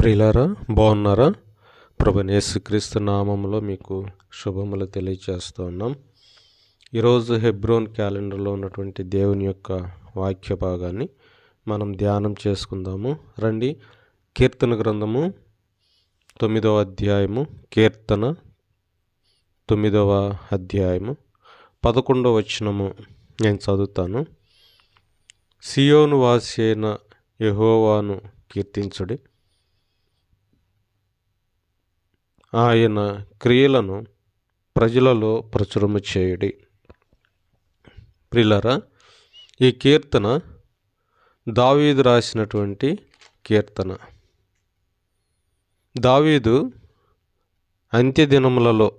ప్రియులారా బాగున్నారా? ప్రభు యేసుక్రీస్తు నామంలో మీకు శుభములు తెలియచేస్తూ ఉన్నాం. ఈరోజు హెబ్రోన్ క్యాలెండర్లో ఉన్నటువంటి దేవుని యొక్క వాక్య భాగాన్ని మనం ధ్యానం చేసుకుందాము. రండి కీర్తన గ్రంథము తొమ్మిదవ అధ్యాయము కీర్తన తొమ్మిదవ అధ్యాయము పదకొండవ వచనము నేను చదువుతాను. సియోను వాసి అయిన యహోవాను కీర్తించుడి. ఆయన క్రియలను ప్రజలలో ప్రచురము చేయుడి. ప్రిలరా ఈ కీర్తన దావీదు రాసినటువంటి కీర్తన. దావీదు అంత్యదినములలో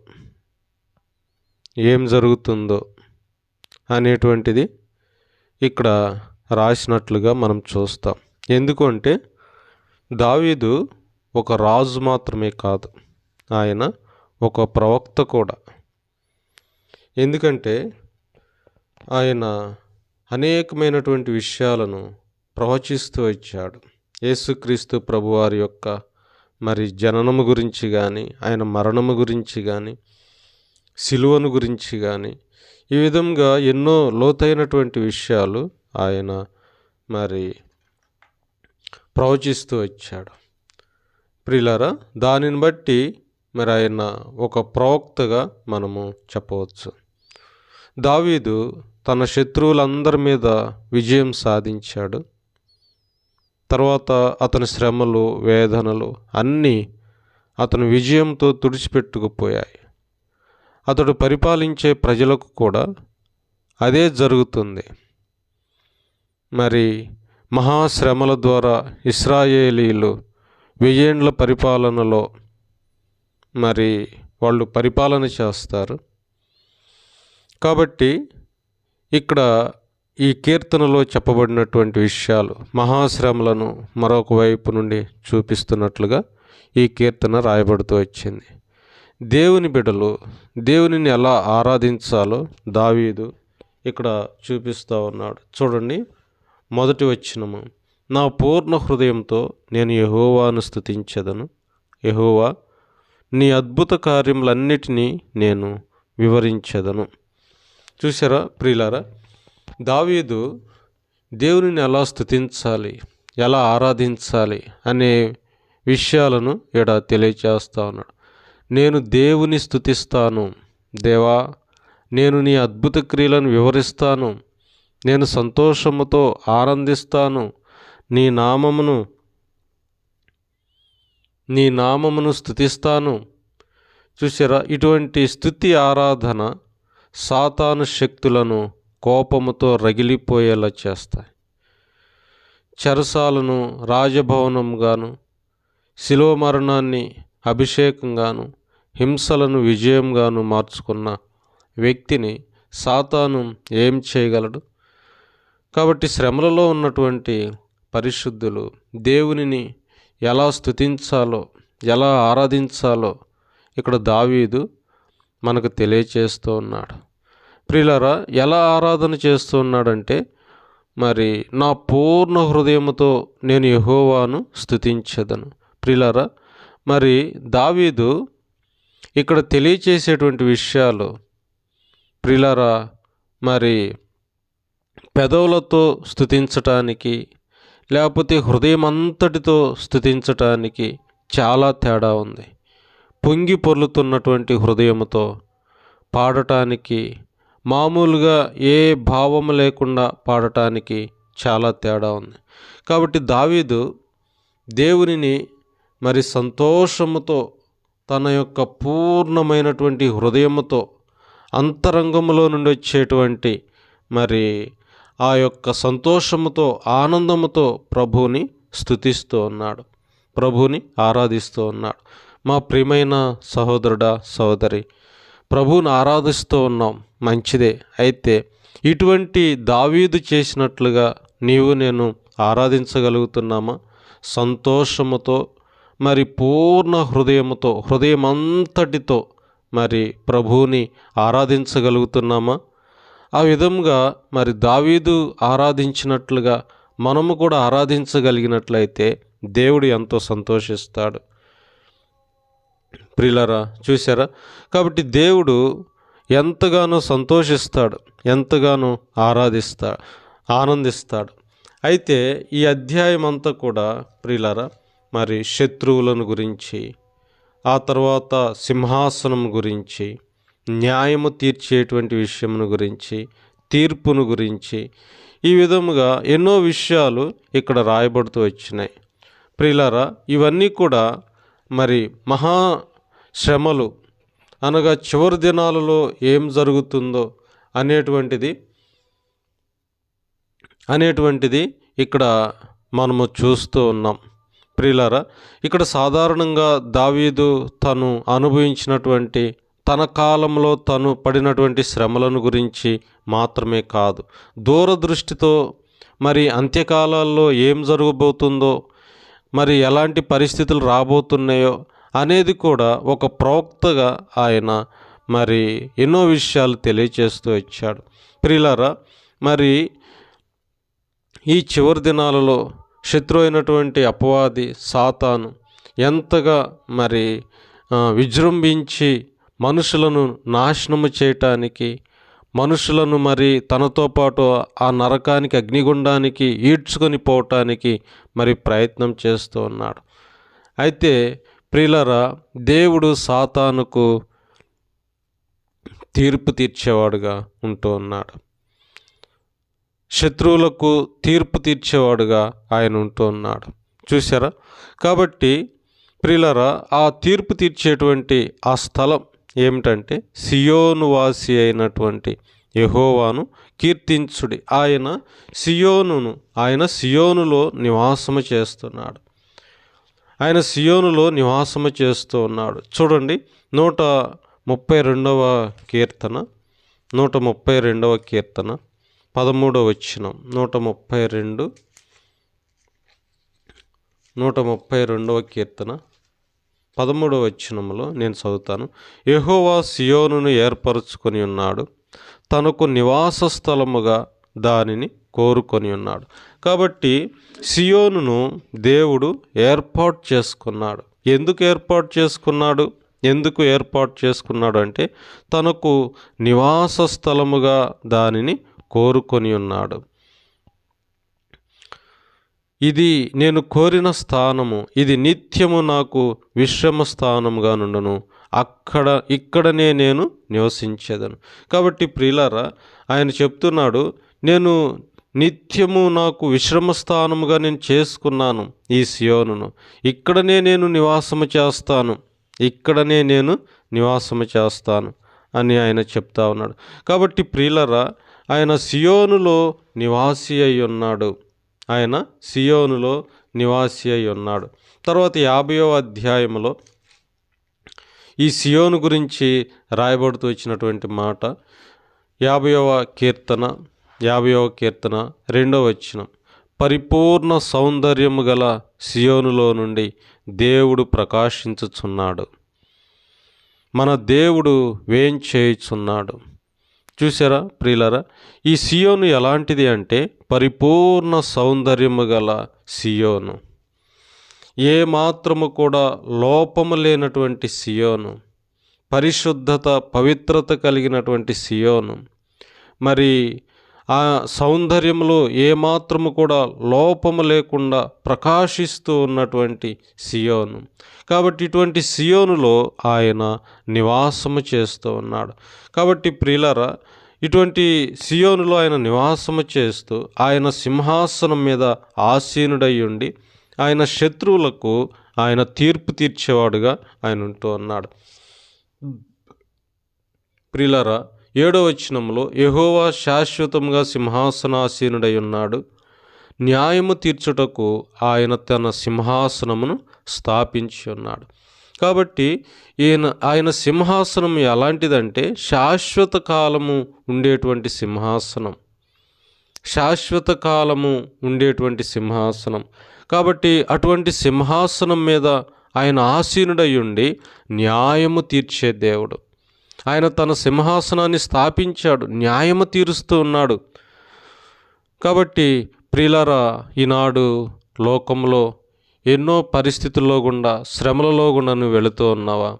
ఏం జరుగుతుందో అనేటువంటిది ఇక్కడ రాసినట్లుగా మనం చూస్తాం. ఎందుకంటే దావీదు ఒక రాజు మాత్రమే కాదు. ఆయన ఒక ప్రవక్త కూడా. ఎందుకంటే ఆయన అనేకమైనటువంటి విషయాలను ప్రవచిస్తూ వచ్చాడు. యేసుక్రీస్తు ప్రభువారి యొక్క మరి జననము గురించి కానీ ఆయన మరణము గురించి కానీ సిలువను గురించి కానీ ఈ విధంగా ఎన్నో లోతైనటువంటి విషయాలు ఆయన మరి ప్రవచిస్తూ వచ్చాడు. ప్రిలారా దానిని బట్టి మరి ఆయన ఒక ప్రవక్తగా మనము చెప్పవచ్చు. దావీదు తన శత్రువులందరి మీద విజయం సాధించాడు. తర్వాత అతని శ్రమలు వేదనలు అన్నీ అతను విజయంతో తుడిచిపెట్టుకుపోయాయి. అతడు పరిపాలించే ప్రజలకు కూడా అదే జరుగుతుంది. మరి మహాశ్రమల ద్వారా ఇస్రాయేలీలు వెయ్యేండ్ల పరిపాలనలో మరి వాళ్ళు పరిపాలన చేస్తారు. కాబట్టి ఇక్కడ ఈ కీర్తనలో చెప్పబడినటువంటి విషయాలు మహాశ్రమలను మరొక వైపు నుండి చూపిస్తున్నట్లుగా ఈ కీర్తన రాయబడుతూ వచ్చింది. దేవుని బిడలు దేవునిని ఎలా ఆరాధించాలో దావీదు ఇక్కడ చూపిస్తూ ఉన్నాడు. చూడండి మొదటి వచ్చినము నా పూర్ణ హృదయంతో నేను యహోవాను స్థుతించదను యహోవా నీ అద్భుత కార్యములన్నిటినీ నేను వివరించదను. చూసారా ప్రియులారా? దావీదు దేవునిని ఎలా స్థుతించాలి ఎలా ఆరాధించాలి అనే విషయాలను ఇక్కడ తెలియచేస్తా ఉన్నాడు. నేను దేవుని స్థుతిస్తాను దేవా నేను నీ అద్భుత క్రియలను వివరిస్తాను. నేను సంతోషముతో ఆనందిస్తాను. నీ నామమును నీ నామమును స్థుతిస్తాను చూసారా ఇటువంటి స్థుతి ఆరాధన సాతాను శక్తులను కోపముతో రగిలిపోయేలా చేస్తాయి. చెరసాలను రాజభవనంగాను శిలో మరణాన్ని అభిషేకంగాను హింసలను విజయంగాను మార్చుకున్న వ్యక్తిని సాతాను ఏం చేయగలడు? కాబట్టి శ్రమలలో ఉన్నటువంటి పరిశుద్ధులు దేవునిని ఎలా స్థుతించాలో ఎలా ఆరాధించాలో ఇక్కడ దావీదు మనకు తెలియచేస్తూ ఉన్నాడు. ప్రియులరా ఎలా ఆరాధన చేస్తూ ఉన్నాడంటే మరి నా పూర్ణ హృదయముతో నేను యహోవాను స్థుతించదను ప్రియులరా మరి దావీదు ఇక్కడ తెలియచేసేటువంటి విషయాలు ప్రిలరా మరి పెదవులతో స్థుతించటానికి లేకపోతే హృదయం అంతటితో స్థుతించటానికి చాలా తేడా ఉంది. పొంగి పొర్లుతున్నటువంటి హృదయముతో పాడటానికి మామూలుగా ఏ భావము లేకుండా పాడటానికి చాలా తేడా ఉంది. కాబట్టి దావీదు దేవునిని మరి సంతోషముతో తన యొక్క పూర్ణమైనటువంటి హృదయముతో అంతరంగంలో నుండి వచ్చేటువంటి మరి ఆ యొక్క సంతోషముతో ఆనందముతో ప్రభువుని స్థుతిస్తూ ఉన్నాడు. ప్రభువుని ఆరాధిస్తూ ఉన్నాడు. మా ప్రియమైన సహోదరుడా సహోదరి ప్రభువుని ఆరాధిస్తూ ఉన్నాం. మంచిదే. అయితే ఇటువంటి దావీదు చేసినట్లుగా నీవు నేను ఆరాధించగలుగుతున్నామా? సంతోషముతో మరి పూర్ణ హృదయముతో హృదయం అంతటితో మరి ప్రభువుని ఆరాధించగలుగుతున్నామా? ఆ విధముగా మరి దావీదు ఆరాధించినట్లుగా మనము కూడా ఆరాధించగలిగినట్లయితే దేవుడు ఎంతో సంతోషిస్తాడు. ప్రిలరా చూసారా కాబట్టి దేవుడు ఎంతగానో సంతోషిస్తాడు ఎంతగానో ఆరాధిస్తా ఆనందిస్తాడు. అయితే ఈ అధ్యాయం అంతా కూడా ప్రిలరా మరి శత్రువులను గురించి ఆ తర్వాత సింహాసనం గురించి న్యాయము తీర్చేటువంటి విషయమును గురించి తీర్పును గురించి ఈ విధముగా ఎన్నో విషయాలు ఇక్కడ రాయబడుతూ వచ్చినాయి. ప్రిలారా ఇవన్నీ కూడా మరి మహా శ్రమలు. అనగా చివరి దినాలలో ఏం జరుగుతుందో అనేటువంటిది అనేటువంటిది ఇక్కడ మనము చూస్తూ ఉన్నాం. ప్రియులారా ఇక్కడ సాధారణంగా దావీదు తను అనుభవించినటువంటి తన కాలంలో తను పడినటువంటి శ్రమలను గురించి మాత్రమే కాదు దూరదృష్టితో మరి అంత్యకాలాల్లో ఏం జరగబోతుందో మరి ఎలాంటి పరిస్థితులు రాబోతున్నాయో అనేది కూడా ఒక ప్రవక్తగా ఆయన మరి ఎన్నో విషయాలు తెలియచేస్తూ వచ్చాడు. ప్రియులారా మరి ఈ చివరి దినాలలో శత్రు అయినటువంటి అపవాది సాతాను ఎంతగా మరి విజృంభించి మనుషులను నాశనము చేయటానికి మనుషులను మరి తనతో పాటు ఆ నరకానికి అగ్నిగుండానికి ఈడ్చుకొని పోవటానికి మరి ప్రయత్నం చేస్తూ ఉన్నాడు. అయితే ప్రియులరా దేవుడు సాతానుకు తీర్పు తీర్చేవాడుగా ఉంటూ ఉన్నాడు. శత్రువులకు తీర్పు తీర్చేవాడుగా ఆయన ఉంటూ ఉన్నాడు. చూసారా కాబట్టి ప్రియులరా ఆ తీర్పు తీర్చేటువంటి ఆ స్థలం ఏమిటంటే సియోను వాసి అయినటువంటి యహోవాను కీర్తించుడి. ఆయన సియోనును ఆయన సియోనులో నివాసము చేస్తున్నాడు. ఆయన సియోనులో నివాసము చేస్తూ ఉన్నాడు. చూడండి నూట ముప్పై రెండవ కీర్తన నూట ముప్పై రెండవ కీర్తన పదమూడవ వచ్చినం నూట ముప్పై రెండు నూట ముప్పై రెండవ కీర్తన పదమూడవ వచనములో నేను చదువుతాను. యహోవా సియోనును ఏర్పరచుకొని ఉన్నాడు. తనకు నివాస స్థలముగా దానిని కోరుకొని ఉన్నాడు. కాబట్టి సియోనును దేవుడు ఏర్పాటు చేసుకున్నాడు. ఎందుకు ఏర్పాటు చేసుకున్నాడు? ఎందుకు ఏర్పాటు చేసుకున్నాడు అంటే తనకు నివాస స్థలముగా దానిని కోరుకొని ఉన్నాడు. ఇది నేను కోరిన స్థానము ఇది నిత్యము నాకు విశ్రమ స్థానముగా నుండును. అక్కడ ఇక్కడనే నేను నివసించేదను. కాబట్టి ప్రియులారా ఆయన చెప్తున్నాడు నేను నిత్యము నాకు విశ్రమ స్థానముగా నేను చేసుకున్నాను ఈ సియోనును. ఇక్కడనే నేను నివాసము చేస్తాను. ఇక్కడనే నేను నివాసము చేస్తాను అని ఆయన చెప్తా ఉన్నాడు. కాబట్టి ప్రియులరా ఆయన సియోనులో నివాసి అయి ఉన్నాడు. ఆయన సియోనులో నివాసి అయి ఉన్నాడు. తర్వాత యాభయో అధ్యాయంలో ఈ సియోను గురించి రాయబడుతూ వచ్చినటువంటి మాట యాభైవ కీర్తన యాభైవ కీర్తన రెండవ వచనం. పరిపూర్ణ సౌందర్యము గల సియోనులో నుండి దేవుడు ప్రకాశించుచున్నాడు. మన దేవుడు వేంచేయుచున్నాడు. చూసారా ప్రియులరా? ఈ సియోను ఎలాంటిది అంటే పరిపూర్ణ సౌందర్యము గల సియోను. ఏ మాత్రము కూడా లోపము లేనటువంటి సియోను. పరిశుద్ధత పవిత్రత కలిగినటువంటి సియోను. మరి ఆ సౌందర్యంలో ఏమాత్రము కూడా లోపము లేకుండా ప్రకాశిస్తూ ఉన్నటువంటి సియోను. కాబట్టి ఇటువంటి సియోనులో ఆయన నివాసము చేస్తూ ఉన్నాడు. కాబట్టి ప్రియులరా ఇటువంటి సియోనులో ఆయన నివాసము చేస్తూ ఆయన సింహాసనం మీద ఆసీనుడై ఉండి ఆయన శత్రువులకు ఆయన తీర్పు తీర్చేవాడుగా ఆయన ఉంటూ ఉన్నాడు. ప్రిలరా ఏడో వచనంలో యహోవా శాశ్వతంగా సింహాసనాసీనుడై ఉన్నాడు. న్యాయము తీర్చుటకు ఆయన తన సింహాసనమును స్థాపించి ఉన్నాడు. కాబట్టి ఈయన ఆయన సింహాసనం ఎలాంటిదంటే శాశ్వత కాలము ఉండేటువంటి సింహాసనం. శాశ్వత కాలము ఉండేటువంటి సింహాసనం. కాబట్టి అటువంటి సింహాసనం మీద ఆయన ఆసీనుడై ఉండి న్యాయము తీర్చే దేవుడు. ఆయన తన సింహాసనాన్ని స్థాపించాడు న్యాయము తీరుస్తూ ఉన్నాడు. కాబట్టి ప్రియులారా ఈనాడు లోకంలో ఎన్నో పరిస్థితుల్లో గుండా శ్రమలలో గుండా నువ్వు వెళుతూ ఉన్నావా?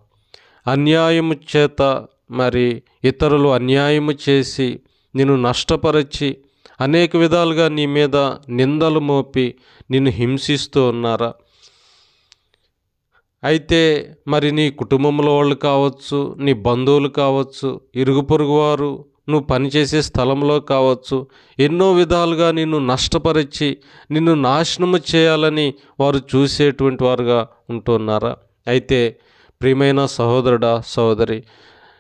అన్యాయము చేత మరి ఇతరులు అన్యాయము చేసి నిన్ను నష్టపరిచి అనేక విధాలుగా నీ మీద నిందలు మోపి నిన్ను హింసిస్తూ ఉన్నారా? అయితే మరి నీ కుటుంబంలో వాళ్ళు కావచ్చు నీ బంధువులు కావచ్చు ఇరుగు పొరుగు వారు నువ్వు పనిచేసే స్థలంలో కావచ్చు ఎన్నో విధాలుగా నిన్ను నష్టపరిచి నిన్ను నాశనము చేయాలని వారు చూసేటువంటి వారుగా ఉంటున్నారా? అయితే ప్రియమైన సహోదరుడా సహోదరి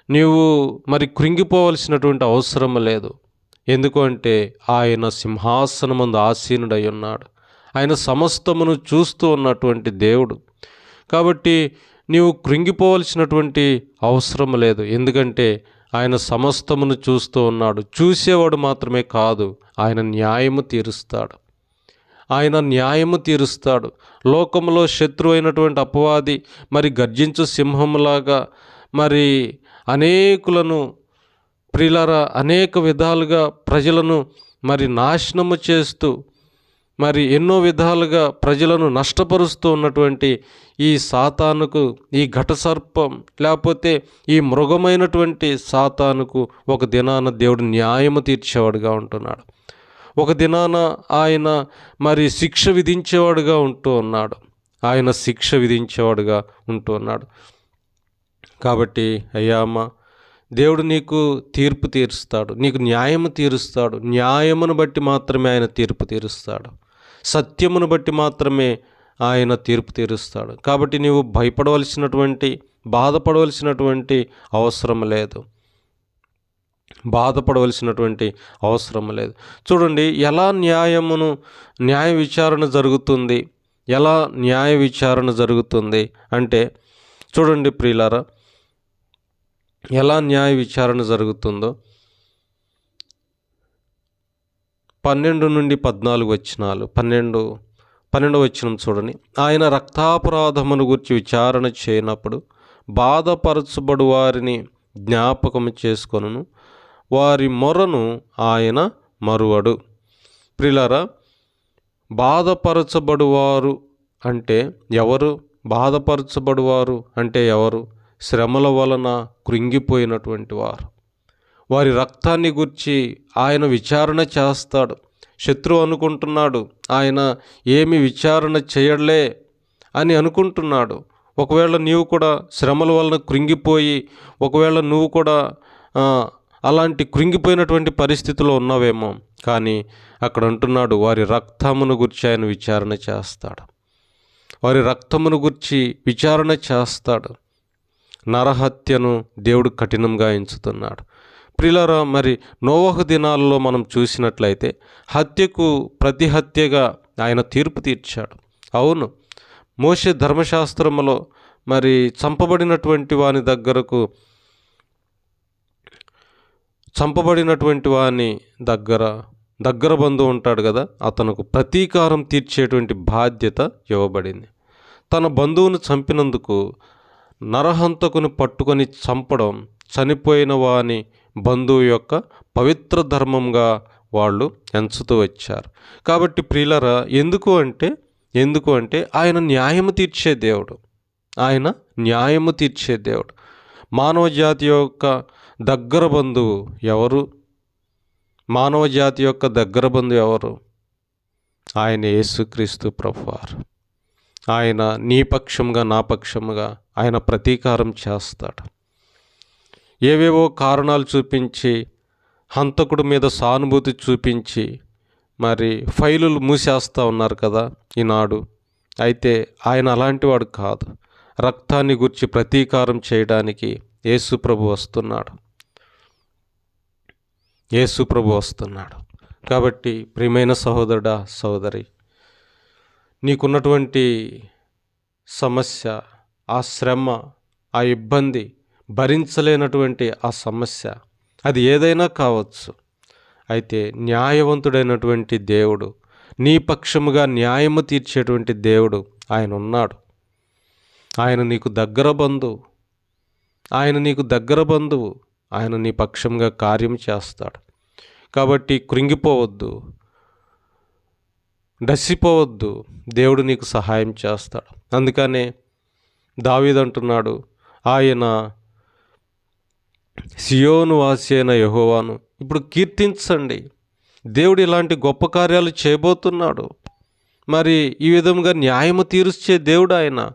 నీవు మరి కృంగిపోవలసినటువంటి అవసరం లేదు. ఎందుకంటే ఆయన సింహాసనమందు ఆసీనుడై ఉన్నాడు. ఆయన సమస్తమును చూస్తూ ఉన్నటువంటి దేవుడు. కాబట్టి నీవు కృంగిపోవలసినటువంటి అవసరం లేదు. ఎందుకంటే ఆయన సమస్తమును చూస్తూ ఉన్నాడు. చూసేవాడు మాత్రమే కాదు ఆయన న్యాయము తీరుస్తాడు. ఆయన న్యాయము తీరుస్తాడు. లోకంలో శత్రు అయినటువంటి అపవాది మరి గర్జించు సింహంలాగా మరి అనేకులను ప్రిలర అనేక విధాలుగా ప్రజలను మరి నాశనము చేస్తూ మరి ఎన్నో విధాలుగా ప్రజలను నష్టపరుస్తూ ఉన్నటువంటి ఈ సాతానుకు ఈ ఘటసర్పం లేకపోతే ఈ మృగమైనటువంటి సాతానుకు ఒక దినాన దేవుడు న్యాయము తీర్చేవాడుగా ఉంటున్నాడు. ఒక దినాన ఆయన మరి శిక్ష విధించేవాడుగా ఉంటూ ఉన్నాడు. ఆయన శిక్ష విధించేవాడుగా ఉంటూ ఉన్నాడు. కాబట్టి అయ్యామా దేవుడు నీకు తీర్పు తీరుస్తాడు. నీకు న్యాయము తీరుస్తాడు. న్యాయమును బట్టి మాత్రమే ఆయన తీర్పు తీరుస్తాడు. సత్యమును బట్టి మాత్రమే ఆయన తీర్పు తీరుస్తాడు. కాబట్టి నీవు భయపడవలసినటువంటి బాధపడవలసినటువంటి అవసరం లేదు. బాధపడవలసినటువంటి అవసరం లేదు. చూడండి ఎలా న్యాయమును న్యాయ విచారణ జరుగుతుంది? ఎలా న్యాయ విచారణ జరుగుతుంది అంటే చూడండి ప్రియులారా ఎలా న్యాయ విచారణ జరుగుతుందో. పన్నెండు నుండి పద్నాలుగు వచ్చినాలు. పన్నెండు పన్నెండు వచ్చినం చూడండి. ఆయన రక్తాపరాధమును గురించి విచారణ చేయనప్పుడు బాధపరచబడు వారిని జ్ఞాపకం చేసుకొనును. వారి మొరను ఆయన మరువడు. ప్రిలరా బాధపరచబడువారు అంటే ఎవరు? బాధపరచబడువారు అంటే ఎవరు? శ్రమల వలన కృంగిపోయినటువంటి వారు. వారి రక్తాన్ని గుర్చి ఆయన విచారణ చేస్తాడు. శత్రువు అనుకుంటున్నాడు. ఆయన ఏమి విచారణ చేయడలే అని అనుకుంటున్నాడు. ఒకవేళ నీవు కూడా శ్రమల వలన కృంగిపోయి ఒకవేళ నువ్వు కూడా అలాంటి కృంగిపోయినటువంటి పరిస్థితిలో ఉన్నావేమో. కానీ అక్కడ అంటున్నాడు వారి రక్తమును గురించి ఆయన విచారణ చేస్తాడు. వారి రక్తమును గురించి విచారణ చేస్తాడు. నరహత్యను దేవుడు కఠినంగా ఎంచుతున్నాడు. ప్రిలరా మరి నోవహు దినాల్లో మనం చూసినట్లయితే హత్యకు ప్రతి హత్యగా ఆయన తీర్పు తీర్చాడు. అవును మోష ధర్మశాస్త్రములో మరి చంపబడినటువంటి వాని దగ్గరకు చంపబడినటువంటి వాని దగ్గర దగ్గర బంధువు ఉంటాడు కదా అతనుకు ప్రతీకారం తీర్చేటువంటి బాధ్యత ఇవ్వబడింది. తన బంధువును చంపినందుకు నరహంతకుని పట్టుకొని చంపడం చనిపోయిన వాని బంధువు యొక్క పవిత్ర ధర్మంగా వాళ్ళు ఎంచుతూ వచ్చారు. కాబట్టి ప్రియులరా ఎందుకు అంటే ఎందుకు అంటే ఆయన న్యాయము తీర్చే దేవుడు. ఆయన న్యాయము తీర్చే దేవుడు. మానవ జాతి యొక్క దగ్గర బంధువు ఎవరు? మానవ జాతి యొక్క దగ్గర బంధువు ఎవరు? ఆయన యేసుక్రీస్తు ప్రభువారు. ఆయన నీ పక్షంగా నా పక్షముగా ఆయన ప్రతీకారం చేస్తాడు. ఏవేవో కారణాలు చూపించి హంతకుడి మీద సానుభూతి చూపించి మరి ఫైలులు మూసేస్తూ ఉన్నారు కదా ఈనాడు. అయితే ఆయన అలాంటి వాడు కాదు. రక్తాన్ని గుర్చి ప్రతీకారం చేయడానికి యేసుప్రభు వస్తున్నాడు. యేసుప్రభు వస్తున్నాడు. కాబట్టి ప్రియమైన సహోదరుడా సహోదరి నీకున్నటువంటి సమస్య ఆ శ్రమ ఆ ఇబ్బంది భరించలేనటువంటి ఆ సమస్య. అది ఏదైనా కావచ్చు. అయితే న్యాయవంతుడైనటువంటి దేవుడు నీ పక్షముగా న్యాయము తీర్చేటువంటి దేవుడు ఆయన ఉన్నాడు. ఆయన నీకు దగ్గర బంధువు. ఆయన నీకు దగ్గర బంధువు. ఆయన నీ పక్షంగా కార్యం చేస్తాడు. కాబట్టి కృంగిపోవద్దు. డసిపోవద్దు. దేవుడు నీకు సహాయం చేస్తాడు. అందుకనే దావీదంటున్నాడు ఆయన సియోను వాసి అయిన యహోవాను ఇప్పుడు కీర్తించండి. దేవుడు ఇలాంటి గొప్ప కార్యాలు చేయబోతున్నాడు. మరి ఈ విధంగా న్యాయము తీర్చే దేవుడు ఆయన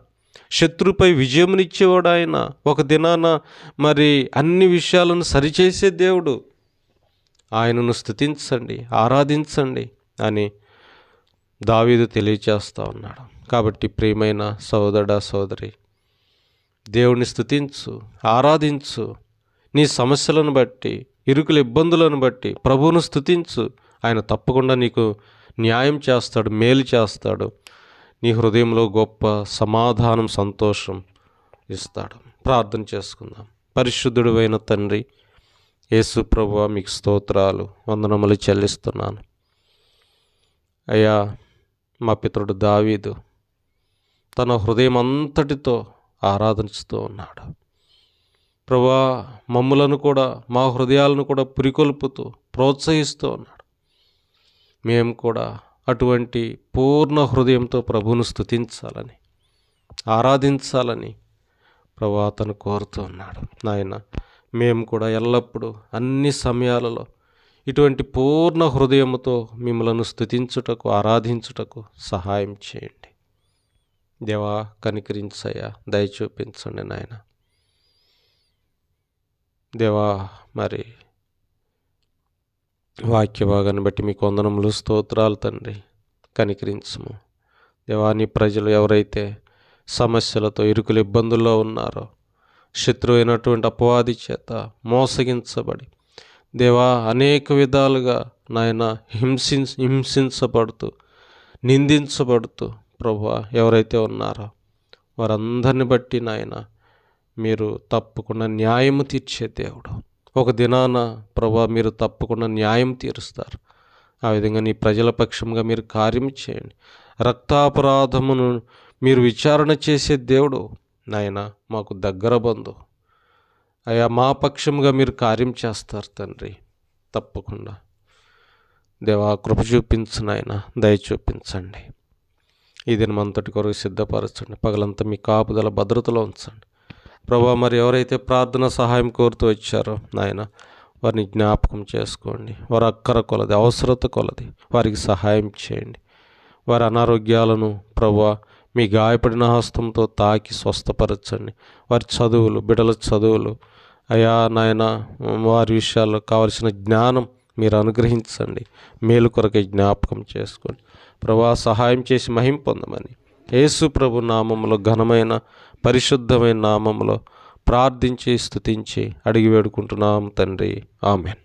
శత్రుపై విజయమునిచ్చేవాడు ఆయన ఒక దినాన మరి అన్ని విషయాలను సరిచేసే దేవుడు. ఆయనను స్థుతించండి ఆరాధించండి అని దావీదు తెలియచేస్తూ ఉన్నాడు. కాబట్టి ప్రియమైన సోదర సోదరి దేవుని స్థుతించు ఆరాధించు. నీ సమస్యలను బట్టి ఇరుకుల ఇబ్బందులను బట్టి ప్రభువును స్థుతించు ఆయన తప్పకుండా నీకు న్యాయం చేస్తాడు మేలు చేస్తాడు. నీ హృదయంలో గొప్ప సమాధానం సంతోషం ఇస్తాడు. ప్రార్థన చేసుకుందాం. పరిశుద్ధుడు అయిన తండ్రి యేసు ప్రభు మీకు స్తోత్రాలు వందనములు చెల్లిస్తున్నాను. అయ్యా మా పితరుడు దావీదు తన హృదయం అంతటితో ఆరాధించుతూ ఉన్నాడు. ప్రభా మమ్ములను కూడా మా హృదయాలను కూడా పురికొల్పుతూ ప్రోత్సహిస్తూ ఉన్నాడు. మేము కూడా అటువంటి పూర్ణ హృదయంతో ప్రభువును స్థుతించాలని ఆరాధించాలని ప్రభా అతను కోరుతూ ఉన్నాడు. నాయన మేము కూడా ఎల్లప్పుడూ అన్ని సమయాలలో ఇటువంటి పూర్ణ హృదయముతో మిమ్మలను స్థుతించుటకు ఆరాధించుటకు సహాయం చేయండి. దేవా కనికరించయ్యా దయ చూపించండి నాయన. దేవా మరి వాక్య భాగాన్ని బట్టి మీకు వందనములు స్తోత్రాలు తండ్రి. కనికరించము. దేవా నీ ప్రజలు ఎవరైతే సమస్యలతో ఇరుకులు ఇబ్బందుల్లో ఉన్నారో శత్రువు అయినటువంటి అపవాది చేత మోసగించబడి దేవా అనేక విధాలుగా నాయన హింసి హింసించబడుతూ నిందించబడుతూ ప్రభు ఎవరైతే ఉన్నారో వారందరిని బట్టి నాయన మీరు తప్పకుండా న్యాయము తీర్చే దేవుడు. ఒక దినాన ప్రభా మీరు తప్పకుండా న్యాయం తీరుస్తారు. ఆ విధంగా నీ ప్రజల పక్షంగా మీరు కార్యం చేయండి. రక్తాపరాధమును మీరు విచారణ చేసే దేవుడు నాయన మాకు దగ్గర బంధు. అయా మా పక్షంగా మీరు కార్యం చేస్తారు తండ్రి తప్పకుండా. దేవా కృప చూపించు నాయన దయ చూపించండి. ఈ దినమంతటి కొరకు సిద్ధపరచండి. పగలంతా మీ కాపుదల భద్రతలో ఉంచండి. ప్రభా మరి ఎవరైతే ప్రార్థన సహాయం కోరుతూ వచ్చారో నాయన వారిని జ్ఞాపకం చేసుకోండి. వారి అక్కర కొలది అవసరత కొలది వారికి సహాయం చేయండి. వారి అనారోగ్యాలను ప్రభా మీ గాయపడిన హస్తంతో తాకి స్వస్థపరచండి. వారి చదువులు బిడల చదువులు అయా నాయన వారి విషయాల్లో కావలసిన జ్ఞానం మీరు అనుగ్రహించండి. మేలు కొరకై జ్ఞాపకం చేసుకోండి. ప్రభా సహాయం చేసి మహిం పొందమని. యేసు ప్రభు నామంలో ఘనమైన పరిశుద్ధమైన నామములో ప్రార్థించి స్తుతించి అడిగి వేడుకుంటున్నాం తండ్రి. ఆమెన్.